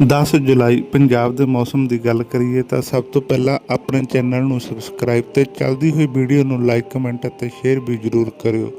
10 ਜੁਲਾਈ ਪੰਜਾਬ ਦੇ ਮੌਸਮ ਦੀ ਗੱਲ ਕਰੀਏ ਤਾਂ ਸਭ ਤੋਂ ਪਹਿਲਾਂ ਆਪਣੇ ਚੈਨਲ ਨੂੰ ਸਬਸਕ੍ਰਾਈਬ ਤੇ ਚੱਲਦੀ ਹੋਈ ਵੀਡੀਓ ਨੂੰ ਲਾਈਕ, ਕਮੈਂਟ ਅਤੇ ਸ਼ੇਅਰ ਵੀ ਜ਼ਰੂਰ ਕਰਿਓ।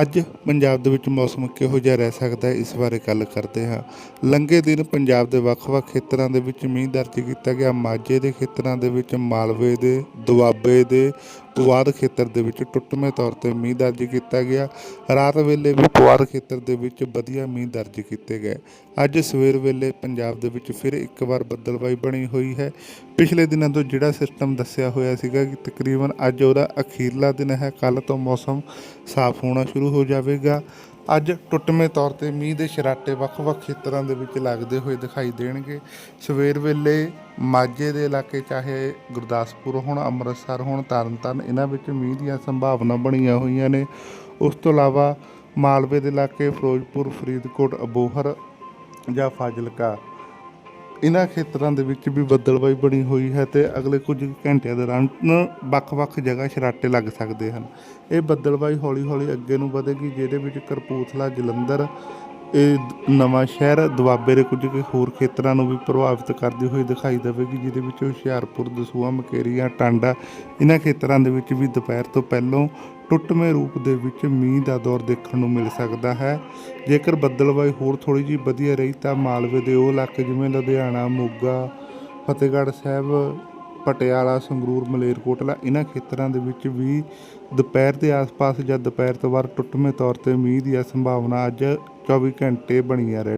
ਅੱਜ ਪੰਜਾਬ ਦੇ ਵਿੱਚ ਮੌਸਮ ਕਿਹੋ ਜਿਹਾ ਰਹਿ ਸਕਦਾ ਹੈ, ਇਸ ਬਾਰੇ ਗੱਲ ਕਰਦੇ ਹਾਂ। ਲੰਘੇ ਦਿਨ ਪੰਜਾਬ ਦੇ ਵੱਖ-ਵੱਖ ਖੇਤਰਾਂ ਦੇ ਵਿੱਚ ਮੀਂਹ ਦਰਜ ਕੀਤਾ ਗਿਆ। ਮਾਝੇ ਦੇ ਖੇਤਰਾਂ ਦੇ ਵਿੱਚ ਮਾਲਵੇ ਦੇ ਦੁਆਬੇ ਦੇ ਪੁਆਧ ਖੇਤਰ ਦੇ ਵਿੱਚ ਟੁੱਟਵੇਂ ਤੌਰ ਤੇ ਮੀਂਹ ਦਰਜ ਕੀਤਾ ਗਿਆ। ਰਾਤ ਵੇਲੇ ਵੀ ਪੁਆਧ ਖੇਤਰ ਦੇ ਵਿੱਚ ਵਧੀਆ ਮੀਂਹ ਦਰਜ ਕੀਤੇ ਗਏ। ਅੱਜ ਸਵੇਰ ਵੇਲੇ ਪੰਜਾਬ ਦੇ ਵਿੱਚ ਫਿਰ ਇੱਕ ਵਾਰ ਬੱਦਲਬਾਈ ਬਣੀ ਹੋਈ ਹੈ। ਪਿਛਲੇ ਦਿਨਾਂ ਤੋਂ ਜਿਹੜਾ ਸਿਸਟਮ ਦੱਸਿਆ ਹੋਇਆ ਸੀਗਾ ਕਿ ਤਕਰੀਬਨ ਅੱਜ ਉਹਦਾ ਅਖੀਰਲਾ ਦਿਨ ਹੈ। ਕੱਲ ਤੋਂ ਮੌਸਮ ਸਾਫ਼ ਹੋਣਾ ਸ਼ੁਰੂ ਹੋ ਜਾਵੇਗਾ। ਅੱਜ ਟੁੱਟਵੇਂ ਤੌਰ ਤੇ ਮੀਂਹ ਦੇ ਸ਼ਰਾਟੇ ਵੱਖ-ਵੱਖ ਖੇਤਰਾਂ ਦੇ ਵਿੱਚ ਲੱਗਦੇ ਹੋਏ ਦਿਖਾਈ ਦੇਣਗੇ। ਸਵੇਰ ਵੇਲੇ ਮਾਝੇ ਦੇ ਇਲਾਕੇ, ਚਾਹੇ ਗੁਰਦਾਸਪੁਰ ਹੋਣ, ਅੰਮ੍ਰਿਤਸਰ ਹੋਣ, ਤਰਨਤਾਰਨ, ਇਹਨਾਂ ਵਿੱਚ ਮੀਂਹ ਦੀਆਂ ਸੰਭਾਵਨਾ ਬਣੀਆਂ ਹੋਈਆਂ ਨੇ। ਉਸ ਤੋਂ ਇਲਾਵਾ ਮਾਲਵੇ ਦੇ ਇਲਾਕੇ, ਫਿਰੋਜ਼ਪੁਰ, ਫਰੀਦਕੋਟ, ਅਬੋਹਰ ਜਾਂ ਫਾਜ਼ਿਲਕਾ ਇਹਨਾਂ ਖੇਤਰਾਂ ਦੇ ਵਿੱਚ ਵੀ ਬੱਦਲਬਾਈ ਬਣੀ ਹੋਈ ਹੈ ਤੇ ਅਗਲੇ ਕੁਝ ਘੰਟਿਆਂ ਦੌਰਾਨ ਵੱਖ-ਵੱਖ ਜਗ੍ਹਾ ਸ਼ਰਾਟੇ ਲੱਗ ਸਕਦੇ ਹਨ। ਇਹ ਬੱਦਲਬਾਈ ਹੌਲੀ-ਹੌਲੀ ਅੱਗੇ ਨੂੰ ਵਧੇਗੀ, ਜਿਹਦੇ ਵਿੱਚ ਕਰਪੂਥਲਾ, ਜਲੰਧਰ ਇਹ ਨਵਾਂ ਸ਼ਹਿਰ ਦੁਆਬੇ ਦੇ ਕੁਝ ਕੁ ਹੋਰ ਖੇਤਰਾਂ ਨੂੰ ਵੀ ਪ੍ਰਭਾਵਿਤ ਕਰਦੀ ਹੋਈ ਦਿਖਾਈ ਦੇਵੇਗੀ, ਜਿਹਦੇ ਵਿੱਚ ਹੁਸ਼ਿਆਰਪੁਰ, ਦਸੂਹਾ ਮਕੇਰੀਆਂ ਟਾਂਡਾ ਇਹਨਾਂ ਖੇਤਰਾਂ ਦੇ ਵਿੱਚ ਵੀ ਦੁਪਹਿਰ ਤੋਂ ਪਹਿਲਾਂ ਟੁੱਟਵੇਂ ਰੂਪ ਦੇ ਵਿੱਚ ਮੀਂਹ ਦਾ ਦੌਰ ਦੇਖਣ ਨੂੰ ਮਿਲ ਸਕਦਾ ਹੈ। ਜੇਕਰ ਬੱਦਲਬਾਈ ਹੋਰ ਥੋੜੀ ਜਿਹੀ ਵਧੀਆ ਰਹੀ ਤਾਂ ਮਾਲਵੇ ਦੇ ਉਹ ਇਲਾਕੇ ਜਿਵੇਂ ਲੁਧਿਆਣਾ, ਮੋਗਾ, ਫਤਿਹਗੜ੍ਹ ਸਾਹਿਬ ਪਟਿਆਲਾ, ਸੰਗਰੂਰ, ਮਲੇਰਕੋਟਲਾ ਇਹਨਾਂ ਖੇਤਰਾਂ ਦੇ ਵਿੱਚ ਵੀ ਦੁਪਹਿਰ ਦੇ ਆਸ-ਪਾਸ ਜਾਂ ਦੁਪਹਿਰ ਤੋਂ ਬਾਅਦ ਟੁੱਟਵੇਂ ਤੌਰ ਤੇ ਮੀਂਹ ਦੀ ਸੰਭਾਵਨਾ ਅੱਜ 24 ਘੰਟੇ ਬਣੀ ਆ ਰਹੀ